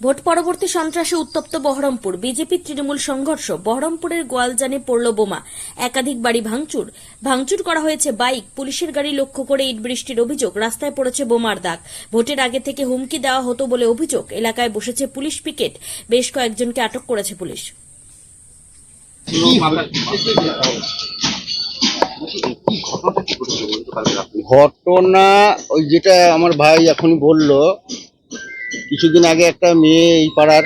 Vote পরবর্তী সন্ত্রাসে উত্তপ্ত Baharampur. BJP Trinamool সংঘর্ষ, বহরমপুরের গোয়ালজানে পড়ল বোমা। একাধিক বাড়ি ভাঙচুর। ভাঙচুর করা হয়েছে বাইক। পুলিশের গাড়ি লক্ষ্য করে ইট বৃষ্টির অভিযোগ। রাস্তায় পড়েছে বোমার দাগ। ভোটের আগে থেকে হুমকি দেওয়া হতো বলে অভিযোগ। এলাকায় বসেছে পুলিশ পিকেট। বেশ কয়েকজনকে আটক করেছে পুলিশ। ঘটনা ওই যেটা আমার ভাই এখন বলল কিছুদিন আগে একটা মেয়ে এই পাড়ার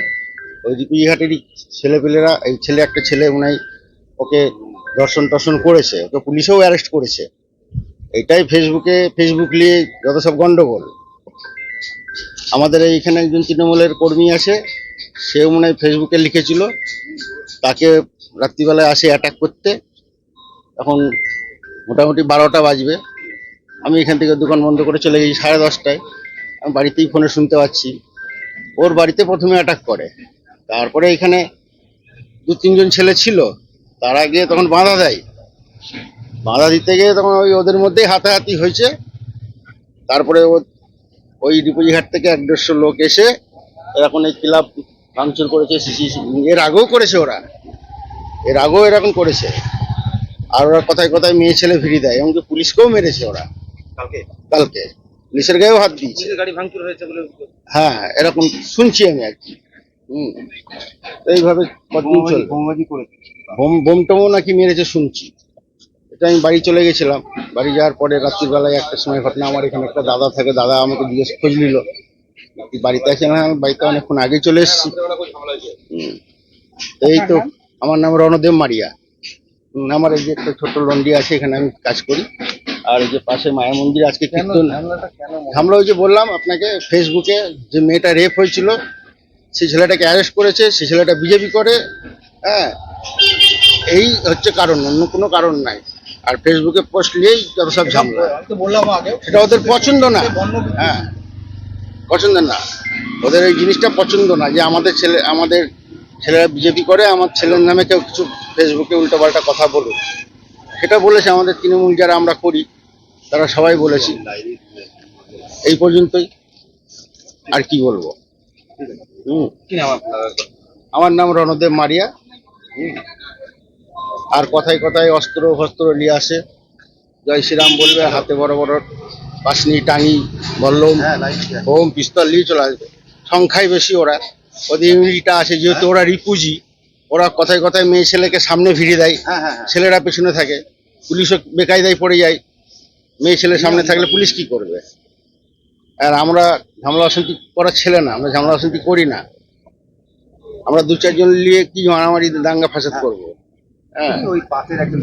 ওই রিপুজিঘাটেরই ছেলেপেলেরা, এই ছেলে একটা ছেলে হয় ওকে দর্শন টর্শন করেছে, ওকে পুলিশেও অ্যারেস্ট করেছে। এটাই ফেসবুকে, ফেসবুক নিয়ে যত সব গন্ডগোল। আমাদের এইখানে একজন তৃণমূলের কর্মী আছে, সেও মনে হয় ফেসবুকে লিখেছিল, তাকে রাত্রিবেলায় আসে অ্যাটাক করতে। এখন মোটামুটি বারোটা বাজবে। আমি এখান থেকে দোকান বন্ধ করে চলে গেছি সাড়ে দশটায়। আমি বাড়িতেই ফোনে শুনতে পাচ্ছি। ওর বাড়িতে প্রথমে অ্যাটাক করে। তারপরে এখানে দু তিনজন ছেলে ছিল তারা গিয়ে তখন বাধা দেয়। বাধা দিতে গিয়ে তখন ওই ওদের মধ্যেই হাতাহাতি হয়েছে। তারপরে ও ওই ডিপুজিঘাট থেকে এক দেড়শো লোক এসে এরকম এই ক্লাব ভাঙচুর করেছে সিসি এর আগেও করেছে ওরা। এর আগেও এরকম করেছে। আর ওরা কথায় কথায় মেয়ে ছেলে ফিরি দেয় এমনকি পুলিশকেও মেরেছে ওরা। কালকে? কালকে। পুলিশের গায়েও হাত দিয়েছে। পুলিশের গাড়ি ভাঙচুর হয়েছে বলে হ্যাঁ এরকম শুনছি আমি আর কি। হুম এইভাবে কতদিন বোম বোম টোমও নাকি মেরেছে শুনছি। এটা আমি বাড়ি চলে গেছিলাম। বাড়ি যাওয়ার পরে রাত্রিবেলায় একটা সময় ঘটনা আমার এখানে একটা দাদা থাকে দাদা আমাকে জিজ্ঞেস খোঁজ নিল। বাড়িতে আছে না আমি বাড়িতে অনেকক্ষণ আগে চলে এসেছি। এই তো আমার নাম রণদেব মারিয়া। আমার এই যে একটা ছোট্ট লন্ডি আছে এখানে আমি কাজ করি। আর যে পাশে মায়া মন্দির আজকে কীর্তন। হামলা ওই যে বললাম আপনাকে ফেসবুকে যে মেয়েটা রেপ হয়েছিল সেই ছেলেটাকে অ্যারেস্ট করেছে সেই ছেলেটা বিজেপি করে হ্যাঁ? এই হচ্ছে কারণ অন্য কোনো কারণ নাই। আর ফেসবুকে পোস্ট নিয়েই যত সব ঝামেলা। সেটা ওদের পছন্দ না। হ্যাঁ। পছন্দ না। ওদের এই জিনিসটা পছন্দ না যে আমাদের ছেলে আমাদের ছেলেরা বিজেপি করে আমার ছেলের নামে কেউ কিছু ফেসবুকে উল্টোপাল্টা কথা বলুক। সেটা বলেছে আমাদের তৃণমূল যারা আমরা করি। তারা সবাই বলেছি। এই পর্যন্তই। আর কি বলব? হুম। আমার নাম রণদেব মারিয়া। আর কথায় কথায় অস্ত্র ফস্ত্র নিয়ে আসে। জয় শ্রীরাম বলবে হাতে বড় বড় পাশনি টাঙি বল্লম হ্যাঁ হোম পিস্তল নিয়ে চলে আসবে। সংখ্যায় বেশি ওরা। ওদের ইউনিটিটা আছে যেহেতু ওরা রিপুজি ওরা কথায় কথায় মেয়ে ছেলেকে সামনে ভিড়ে দেয়। হ্যাঁ হ্যাঁ হ্যাঁ। ছেলেরা পেছনে থাকে। পুলিশও বেকায়দায় পড়ে যায়। মেয়ে ছেলে সামনে থাকলে পুলিশ কি করবে? আর আমরা ঝামেলা অশান্তি করার ছেলে না আমরা ঝামেলা অশান্তি করি না। আমরা দু চারজন নিয়ে কি মারামারি দাঙ্গা ফাসাদ করব? হ্যাঁ। ওই পাশের একজন